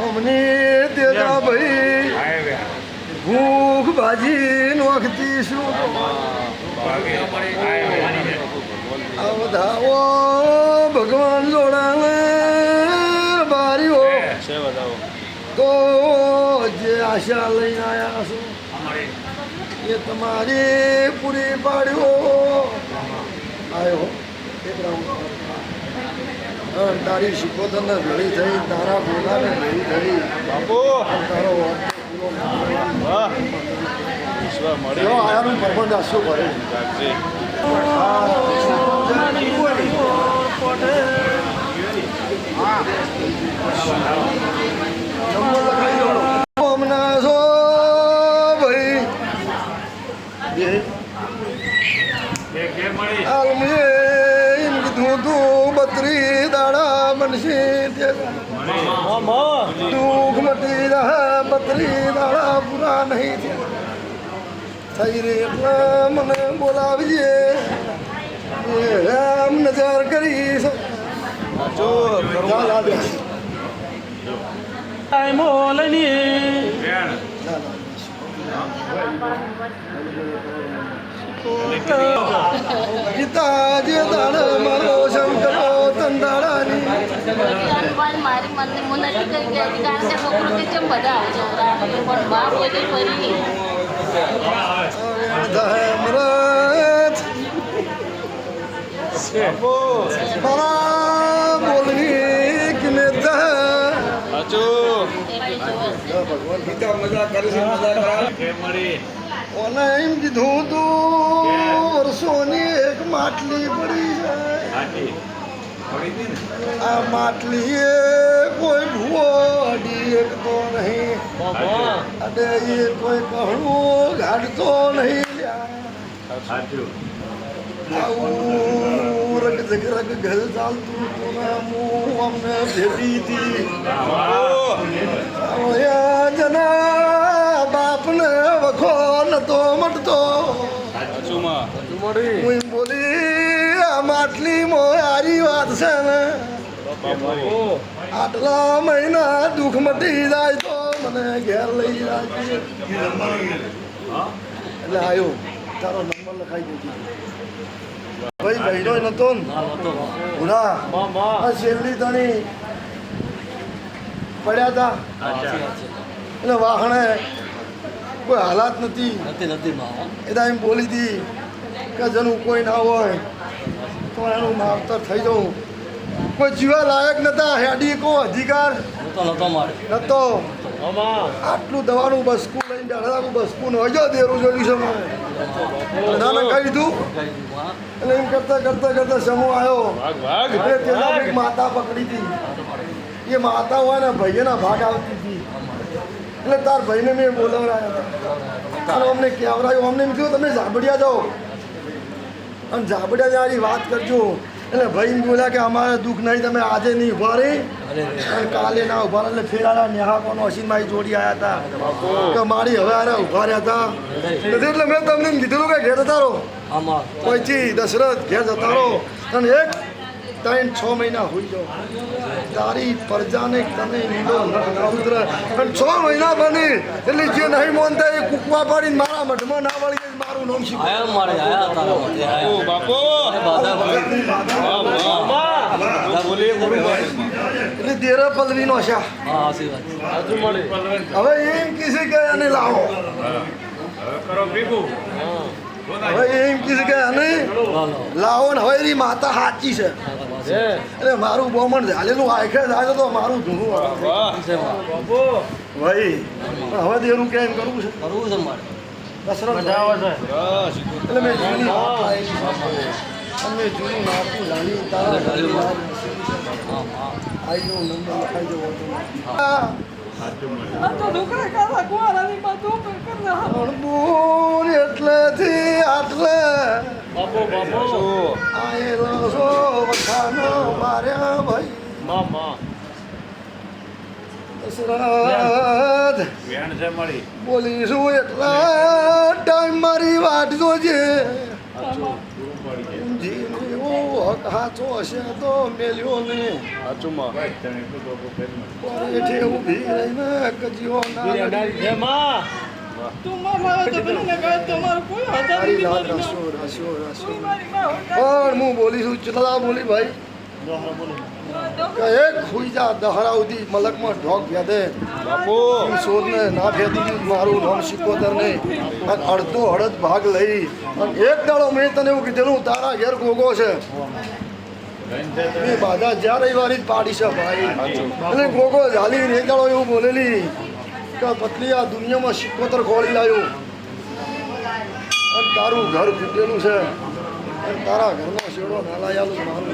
અમને તેરા ભાઈ ભૂખ ભાજી નોખતી શું આ બધા ઓ ભગવાન જોડાને બારીઓ તો જે આશા લઈને આવ્યા છો એ તમારી પૂરી પાડ્યો. આવ્યો એક રાઉન્ડ તારી શિકોતરને ભેળી થઈ તારા બોલાને ભેળી થઈ. બાપુ. તારો આયાનું દાડા બનશે તે મળી દુઃખ મટી રહે બત્રી દાડા પૂરા નહીં થયા થઈ રે એટલે મને બોલાવજે એ રામ નજર કરીશ ચાલ આજે બેન પિતા જે દાડ મારો શંકરો તંદાડાની મારી મને મને કરી ગયા હતી કારણ કે છોકરો કે ચમ બધા આવે છે પણ બા કઈ ફરી જોવે ઘેર ઓને એમ કીધું તું એક માટલી પડી ને આ માટલી એ કોઈ ભૂવો અડી એકતો નહીં. અને એ કોઈ કહણું ગાડતો નહીં. રગ જગ રગ ઘર ચાલતું હતું ને હું અમને ભેટી હતી જના બાપને વખો નતો મટતો. હું બોલી આ માટલી મોયારી વાત છે ને? આટલા મહિના દુઃખ મટી જાય તો મને ઘેર લઈ જાય એટલે આવ્યો તારો નંબર લખાઈ દીધો ભાઈ બહેનો નતો ને? આ છેલ્લી તણી પડ્યા હતા એટલે વાહણે કોઈ હાલાત નથી. એટલે એમ બોલી હતી કે જેનું કોઈ ના હોય. તો એનું માવતર થઈ જવું. કોઈ જીવા લાયક નતા હેડી કો અધિકાર. નતો આટલું દવાનું બસકું લઈને બેઠા બસકું ન હોય દેરું જોયું છે મને. બધાને કહી દીધું. એટલે એમ કરતા કરતા કરતા સમૂહ આવ્યો ભાગ ભાગ. અરે તેના એક માતા પકડી હતી. એ માતા હોય ને ભાઈના ભાગ આવતી હતી. એટલે તાર ભાઈને મેં બોલાવડાયા. હતા અને અમને કહેવરાયું અમને એમ કીધું તમે સાંભળ્યા જાઓ. અને જવાની વાત કરજો. એટલે ભાઈ બોલ્યા કે અમારે દુઃખ નહીં તમે આજે નહીં ઊભા રહી. અને કાલે ના ઊભા. એટલે ફેરાના નેહાકોનો અસીનભાઈ જોડી આવ્યા હતા. કે મારી હવે આરે ઊભા રહ્યા હતા. એટલે મેં તમને કીધેલું કે ઘેર જતા રહો. પછી દશરથ ઘેર જતા રહો. અને એક ત્રણ છ મહિના હોઈ જાઓ તારી પ્રજાને તને લીધો પુત્ર પણ છ મહિના બની. એટલે જે નહીં માનતા એ કુકવા પાડીને મારા મઢમાં ના વળી મારું નામ શીખો. આયા મારે આયા તારા માટે આયા. બાપુ! બાધા પડી વાહ વાહ બોલીએ બોલું એટલે દેરા પલવીનો છે. હા હવે એમ કીધે કે આને લાવો. કરો ભેગું હવે એમ કીધે કે લાલો લાવો ને હવે એની માતા સાચી છે. એટલે મારું બોમણ ઝાલેલું આખે થાય તો મારું જૂનું ભાઈ હવે દેરું કેમ કરવું છે? કરવું છે મારે. એટલે મેં જૂની અમે જૂનું નાખું લાવી તારા હા હા. આઈ નંબર લખાઈ દેવો હતો. અણબુર એટલેથી આટલે છો વખાનો માર્યા ભાઈ દશરથ છે મળી. બોલીશું એટલા ટાઈમ હક હાચો હશે તો મેલ્યો ને હાચુમાં એઠે ઊભી રહીને કજીઓ ના જય માં પણ હું બોલી છું ચલા બોલી ભાઈ. એક ખુઈ જા દહરા ઉધી મલકમાં ઢોક ભેદે. બાપુ. ના ફેદી મારું નામ સિકોતર ને અને અડધો અડધ ભાગ લઈ. અને એક દાડો મેં તને એવું કીધેલું તારા ઘેર ગોગો છે. એ બાધા જ્યાં રવિવારી જ પાડી છે ભાઈ. એટલે ગોગો ઝાલી એક દાડો એવું બોલેલી કે પતલી આ દુનિયામાં સિકોતર ખોળી લાવ્યું અને તારું ઘર ફૂટેલું છે. તારા ઘરનો શેડો નાલાયાલું મારું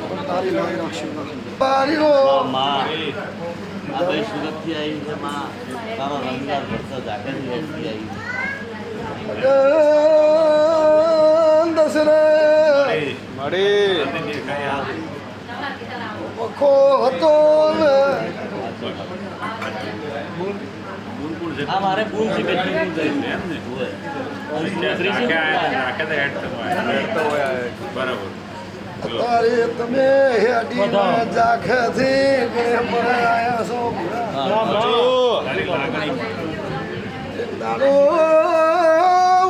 પણ તારી લાઈ રાખશું તારી રો સુરતથી આવી છે માં. તારો રંગદાર ભરતો ઝાકરથી આવી દસરે મળી. વખો હતો ને. આ મારે એમ ને? તારે તમે હેડીમાં જાખેથી પડાયા છો. સાચું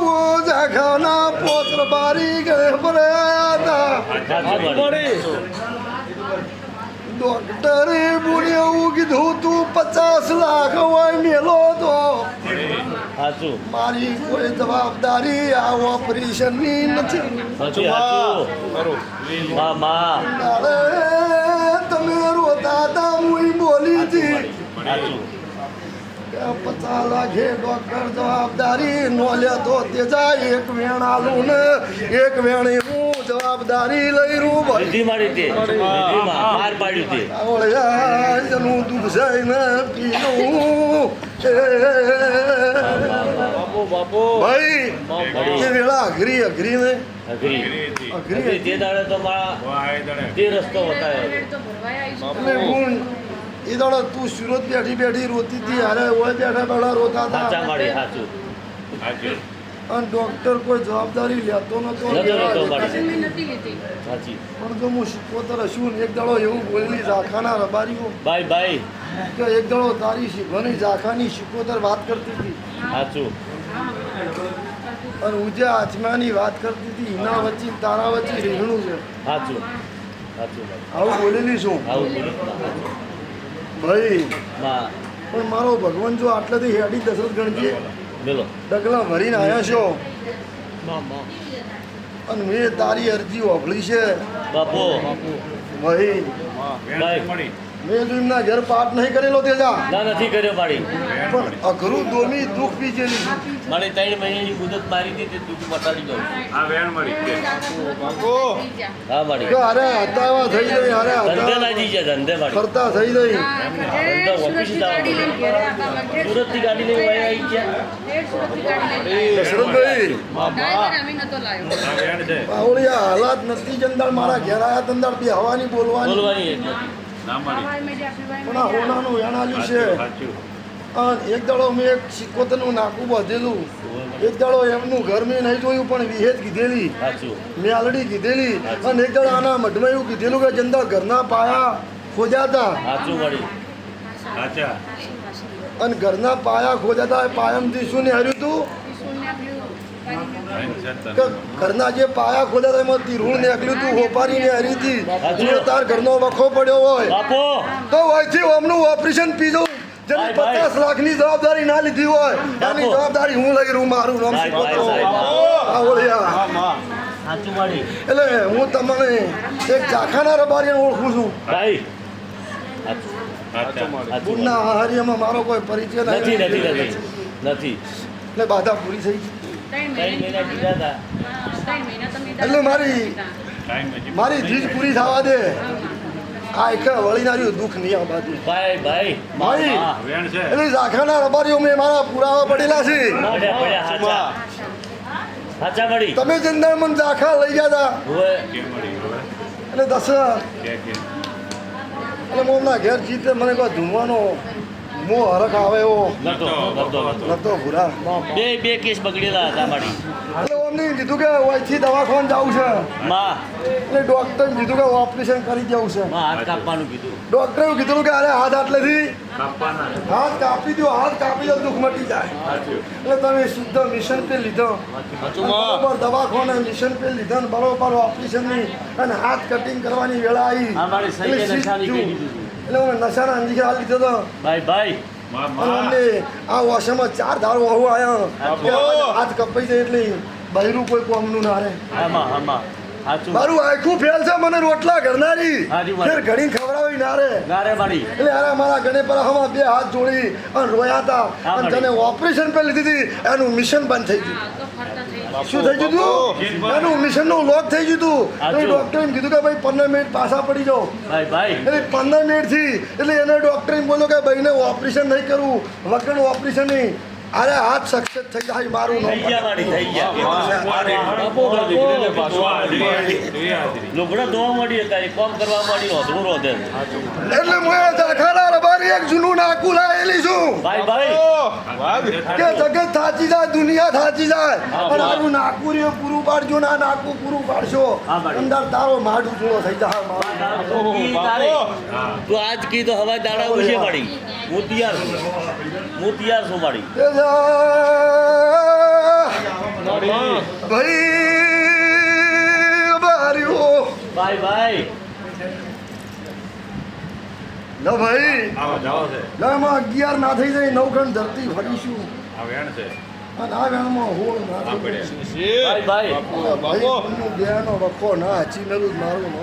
ઓ જાખાના પોત્ર બારી ગળે પડાયા હતા ડોક્ટરે બોલે કીધું તું પચાસ લાખ હોય મેલો તો સાચું. મારી કોઈ જવાબદારી આ ઓપરેશનની નથી. સાચું માં સાચું. કરું માં માં. તમે રોતા હતા હું બોલી હતી સાચું પચાસ લાખે ડોક્ટર જવાબદારી નો લેતો તે જાય. એક વેણ આલું ને એક વેણ હું જવાબદારી લઈ રૂ બધી મારી તે. માર. પાડ્યું તે. ઓળ્યા એનું દુઃખ છે ને બાપુ ભાઈ એ વેળા અઘરી અઘરી ને? અઘરી. અઘરી અઘરી. દાડે તો મારા રસ્તો બતાવ્યો એ દાડો તું સુરત બેઠી બેઠી રોતી હતી અરે ઓય બેઠા બેઠા રોતા હતા. અને ડોક્ટર કોઈ જવાબદારી લેતો નતો પણ જો હું શીખવતર હશું એક દાડો એવું બોલી રાખાના રબારીઓ. બાય બાય કે એક દાડો તારી શીખવાની ઝાખાની શીખવતર વાત કરતી હતી. સાચું. અને ઉજે આચમાની વાત કરતી હતી. એના વચ્ચે તારા વચ્ચે રીંગણું છે. સાચું. આવું બોલેલી છું ભાઈ પણ મારો ભગવાન જો આટલેથી હેડી દશરથ ગણજી બોલો. ડગલા ભરીને આવ્યા છો? અને મેં તારી અરજી ઓભળી છે. બાપુ. ભાઈ મેં જો એમના ઘર પાઠ નહીં કરેલો તેજા. ના નથી કર્યો મારી. પણ અઘરું દોમી દુઃખ બીજેલી મારે ત્રણ મહિનાની મુદત મારી હતી તે દુઃખ મટાડી દઉં. આ વેણ મળી બાપુ હા મારી. અરે હતાવા થઈ ગઈ અરે ધંધે હતા ના ધંધે મારી. ફરતા થઈ ગઈ. ધંધે ઓફિસ સુરતથી ગાડી લઈને વહી આવી દશરથભાઈ હાલાત નથી જંદાળ મારા ઘેર આયા તંદાળ બી હવાની બોલવાની. બોલવાની પણ હોનાનું છે. એક દાડો મેં એક સિક્કોતરનું નાકું બાંધેલું. એક દાડો એમનું ઘર મેં નહીં જોયું પણ વિહેજ કીધેલી. મેં આલડી કીધેલી. અને એક દાડો આના મઢમાં એવું કીધેલું કે જંદાળ ઘરના પાયા ખોજાતા. અને ઘરના પાયા ખોજાતા એ પાયામાંથી શું ને હાર્યું હતું ઘરના જે પાયા ખોદાતા એમાંથી ઋણ નીકળ્યું હતું હોપારીને હારી હતી. જો તાર ઘરનો વખો પડ્યો હોય. તો હોયથી અમનું ઓપરેશન પીજો જેની. પચાસ લાખની જવાબદારી ના લીધી હોય. એની જવાબદારી હું લઈ રહું મારું નામ એટલે હું તમને એક ચાખાના રબારી ઓળખું છું. પૂરના આહાર્યમાં મારો કોઈ પરિચય નથી નથી. નથી એટલે બાધા પૂરી થઈ એટલે મારી મારી જીજ પૂરી થવા દે. આ એક વળીનાર્યું દુઃખ નહીં આ બાજુ. ભાઈ ભાઈ ભાઈ. એટલે ઝાખાના રબારીઓ મેં મારા પુરાવા પડેલા છે. સાચા મળી તમે જંદર મન ઝાખા લઈ ગયા હતા. એટલે દસ કે કે. એટલે હમણાં ઘેર જીતે મને કોઈ ધૂમવાનો હું હરખ આવે એવો. નતો નતો નતો. ભૂરા. બે બે કેસ બગડેલા હતા મારી. એટલે અમને કીધું કે અહીંથી દવાખાન જવું છે. માં. એટલે ડોક્ટર કીધું કે ઓપરેશન કરી જવું છે. માં હાથ કાપવાનું કીધું. ડોક્ટરે એવું કીધું કે અરે હાથ આટલેથી કાપવાના. હાથ કાપી દો હાથ કાપી દો દુઃખ મટી જાય. એટલે તમે શુદ્ધ મિશન પે લીધો. બરોબર દવાખાને મિશન પે લીધો ને બરોબર ઓપરેશનની અને હાથ કટિંગ કરવાની વેળા આવી. આ મારી સહી નશાની એટલે હું નશાના અંજી હાલ લીધો હતો ભાઈ ભાઈ અમને આ વર્ષમાં ચાર ધારો વહુ આવ્યા હાથ કપાઈ જાય એટલે. બહેરું કોઈ કોમનું ના રહે. આમાં આમાં મારું આખું ફેલ છે મને રોટલા ઘરનારી. ફેર ઘણી ખવડાવી ના રે મારી એટલે અરે મારા ગણે પર હમણાં બે હાથ જોડી અને રોયા હતા. અને તને ઓપરેશન પર લીધી હતી એનું મિશન બંધ થઈ ગયું. શું થઈ ગયું હતું એનું મિશનનું લોક થઈ ગયું હતું ડોક્ટર એમ કીધું કે ભાઈ પંદર મિનિટ પાછા પડી જાઓ. ભાઈ ભાઈ. એટલે પંદર મિનિટથી એટલે એને ડૉક્ટરે એમ બોલ્યો કે ભાઈને ઓપરેશન નહીં કરવું વગર ઓપરેશન નહીં. અરે હાથ સક્સેસ થઈ જાય મારું થઈ ગયા થઈ ગયા. બાપુ બાપુ. લુગડા ધોવા મળી હતા કામ કરવા મળી હોતું રોધે એટલે હું એ રબારી એક જૂનું નાકું લાયેલી છું. ભાઈ ભાઈ. કે જગત થાચી જાય દુનિયા થાચી જાય. પણ આનું નાકું પૂરું પાડજો ના નાકું પૂરું પાડશો. અંદર તારો માઢું ચૂળો થઈ જાય તું આજ કી હવે દાડા ઉછે પડી હું તૈયાર છું. હું તૈયાર છું મારી ભાઈ ભાઈ. આમાં અગિયાર ના થઈ જાય નવ ખંડ ધરતી ફરીશું આ વેણ છે. આ વેણમાં હોળ ના આ થઈ પડ્યા ભાઈ ભાઈ. જાય. ભાઈ બંને દેહનો વખો ના જ મારું